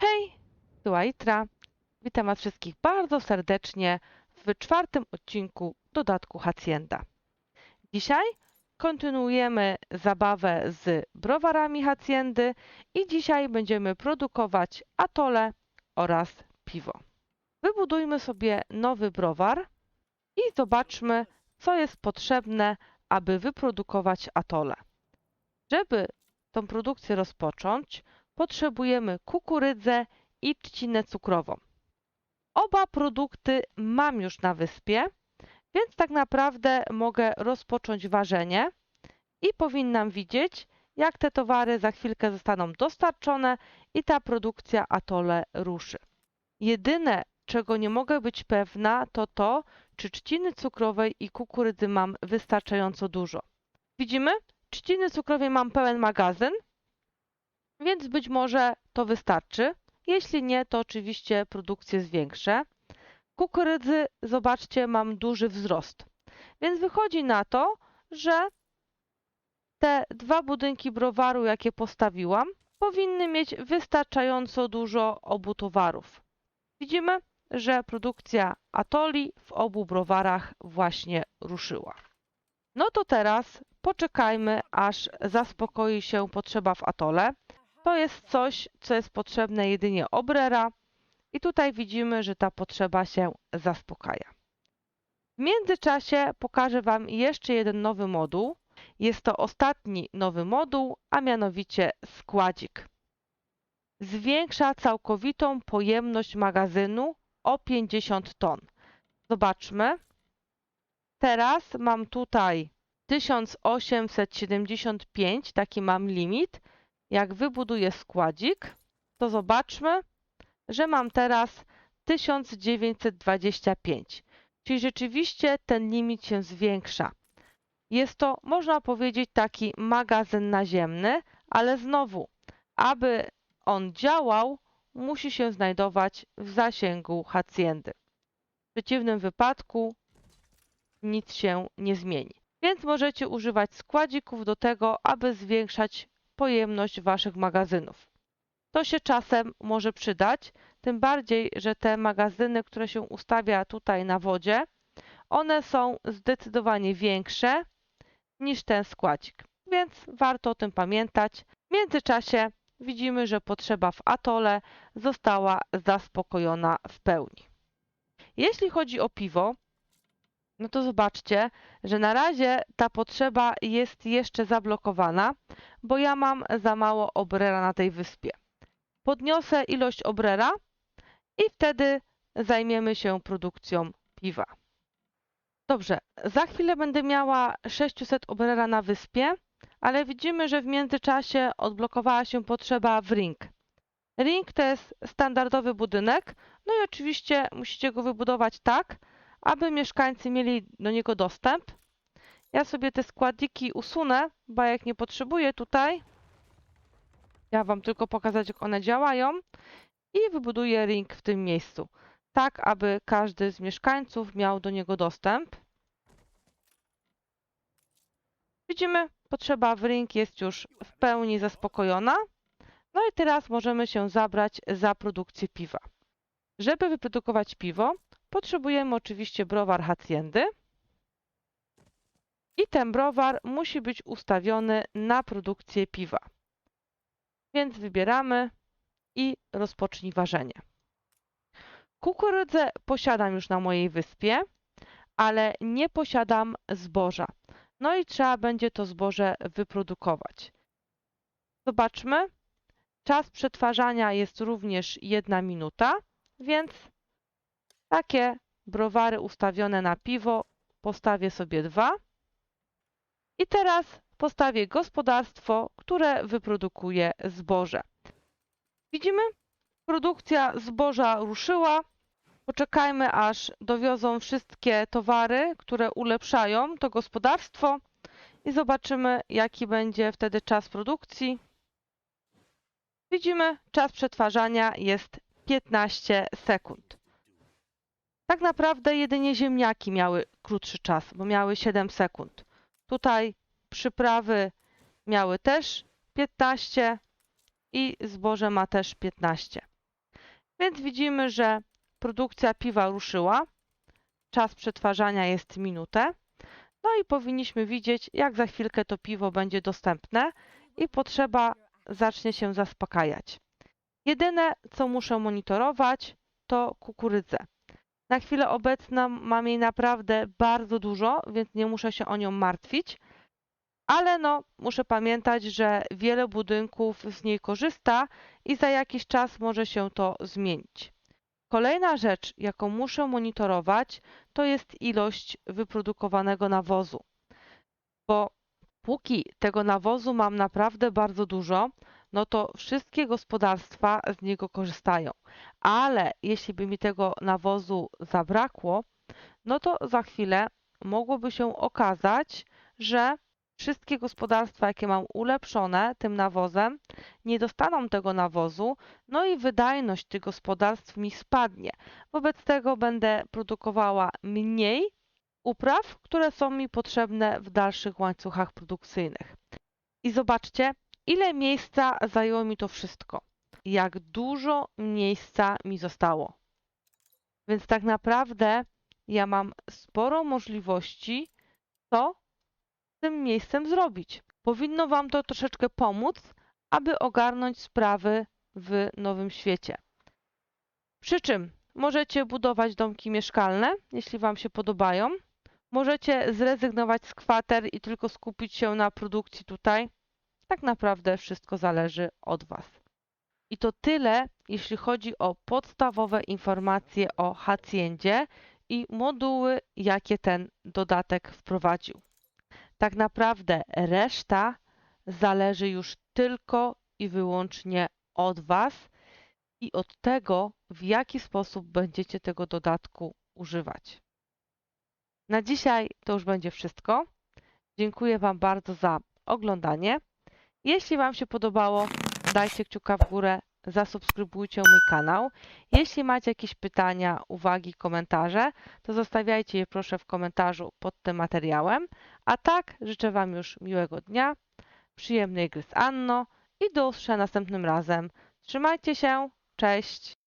Hej, tu Aitra. Witam Was wszystkich bardzo serdecznie w czwartym odcinku dodatku Hacienda. Dzisiaj kontynuujemy zabawę z browarami Haciendy i dzisiaj będziemy produkować atole oraz piwo. Wybudujmy sobie nowy browar i zobaczmy, co jest potrzebne, aby wyprodukować atole. Żeby tą produkcję rozpocząć, potrzebujemy kukurydzę i trzcinę cukrową. Oba produkty mam już na wyspie, więc tak naprawdę mogę rozpocząć ważenie i powinnam widzieć, jak te towary za chwilkę zostaną dostarczone i ta produkcja atole ruszy. Jedyne, czego nie mogę być pewna, to to, czy trzciny cukrowej i kukurydzy mam wystarczająco dużo. Widzimy? Trzciny cukrowej mam pełen magazyn, więc być może to wystarczy. Jeśli nie, to oczywiście produkcję zwiększę. Kukurydzy, zobaczcie, mam duży wzrost. Więc wychodzi na to, że te dwa budynki browaru, jakie postawiłam, powinny mieć wystarczająco dużo obu towarów. Widzimy, że produkcja atoli w obu browarach właśnie ruszyła. No to teraz poczekajmy, aż zaspokoi się potrzeba w atole. To jest coś, co jest potrzebne jedynie obrera i tutaj widzimy, że ta potrzeba się zaspokaja. W międzyczasie pokażę Wam jeszcze jeden nowy moduł. Jest to ostatni nowy moduł, a mianowicie składzik. Zwiększa całkowitą pojemność magazynu o 50 ton. Zobaczmy. Teraz mam tutaj 1875, taki mam limit. Jak wybuduję składzik, to zobaczmy, że mam teraz 1925. Czyli rzeczywiście ten limit się zwiększa. Jest to, można powiedzieć, taki magazyn naziemny, ale znowu, aby on działał, musi się znajdować w zasięgu hacjendy. W przeciwnym wypadku nic się nie zmieni. Więc możecie używać składzików do tego, aby zwiększać pojemność waszych magazynów. To się czasem może przydać, tym bardziej, że te magazyny, które się ustawia tutaj na wodzie, one są zdecydowanie większe niż ten składzik, więc warto o tym pamiętać. W międzyczasie widzimy, że potrzeba w atole została zaspokojona w pełni. Jeśli chodzi o piwo, no to zobaczcie, że na razie ta potrzeba jest jeszcze zablokowana, bo ja mam za mało obrera na tej wyspie. Podniosę ilość obrera i wtedy zajmiemy się produkcją piwa. Dobrze, za chwilę będę miała 600 obrera na wyspie, ale widzimy, że w międzyczasie odblokowała się potrzeba w ring. Ring to jest standardowy budynek, no i oczywiście musicie go wybudować tak, aby mieszkańcy mieli do niego dostęp. Ja sobie te składniki usunę, bo jak nie potrzebuję tutaj, ja Wam tylko pokazać, jak one działają i wybuduję ring w tym miejscu, tak aby każdy z mieszkańców miał do niego dostęp. Widzimy, potrzeba w ring jest już w pełni zaspokojona. No i teraz możemy się zabrać za produkcję piwa. Żeby wyprodukować piwo, potrzebujemy oczywiście browar Haciendy. I ten browar musi być ustawiony na produkcję piwa. Więc wybieramy i rozpocznij ważenie. Kukurydzę posiadam już na mojej wyspie, ale nie posiadam zboża. No i trzeba będzie to zboże wyprodukować. Zobaczmy. Czas przetwarzania jest również jedna minuta, więc takie browary ustawione na piwo postawię sobie dwa. I teraz postawię gospodarstwo, które wyprodukuje zboże. Widzimy? Produkcja zboża ruszyła. Poczekajmy, aż dowiozą wszystkie towary, które ulepszają to gospodarstwo i zobaczymy, jaki będzie wtedy czas produkcji. Widzimy, czas przetwarzania jest 15 sekund. Tak naprawdę jedynie ziemniaki miały krótszy czas, bo miały 7 sekund. Tutaj przyprawy miały też 15 i zboże ma też 15. Więc widzimy, że produkcja piwa ruszyła. Czas przetwarzania jest minutę. No i powinniśmy widzieć, jak za chwilkę to piwo będzie dostępne i potrzeba zacznie się zaspokajać. Jedyne, co muszę monitorować, to kukurydzę. Na chwilę obecną mam jej naprawdę bardzo dużo, więc nie muszę się o nią martwić. Ale no, muszę pamiętać, że wiele budynków z niej korzysta i za jakiś czas może się to zmienić. Kolejna rzecz, jaką muszę monitorować, to jest ilość wyprodukowanego nawozu. Bo póki tego nawozu mam naprawdę bardzo dużo, no to wszystkie gospodarstwa z niego korzystają. Ale jeśli by mi tego nawozu zabrakło, no to za chwilę mogłoby się okazać, że wszystkie gospodarstwa, jakie mam ulepszone tym nawozem, nie dostaną tego nawozu, no i wydajność tych gospodarstw mi spadnie. Wobec tego będę produkowała mniej upraw, które są mi potrzebne w dalszych łańcuchach produkcyjnych. I zobaczcie, ile miejsca zajęło mi to wszystko. Jak dużo miejsca mi zostało. Więc tak naprawdę ja mam sporo możliwości, co z tym miejscem zrobić. Powinno Wam to troszeczkę pomóc, aby ogarnąć sprawy w nowym świecie. Przy czym możecie budować domki mieszkalne, jeśli Wam się podobają. Możecie zrezygnować z kwater i tylko skupić się na produkcji tutaj. Tak naprawdę wszystko zależy od Was. I to tyle, jeśli chodzi o podstawowe informacje o Hacjendzie i moduły, jakie ten dodatek wprowadził. Tak naprawdę reszta zależy już tylko i wyłącznie od Was i od tego, w jaki sposób będziecie tego dodatku używać. Na dzisiaj to już będzie wszystko. Dziękuję Wam bardzo za oglądanie. Jeśli Wam się podobało, dajcie kciuka w górę, zasubskrybujcie mój kanał. Jeśli macie jakieś pytania, uwagi, komentarze, to zostawiajcie je proszę w komentarzu pod tym materiałem. A tak, życzę Wam już miłego dnia, przyjemnej gry z Anno i do usłyszenia następnym razem. Trzymajcie się, cześć!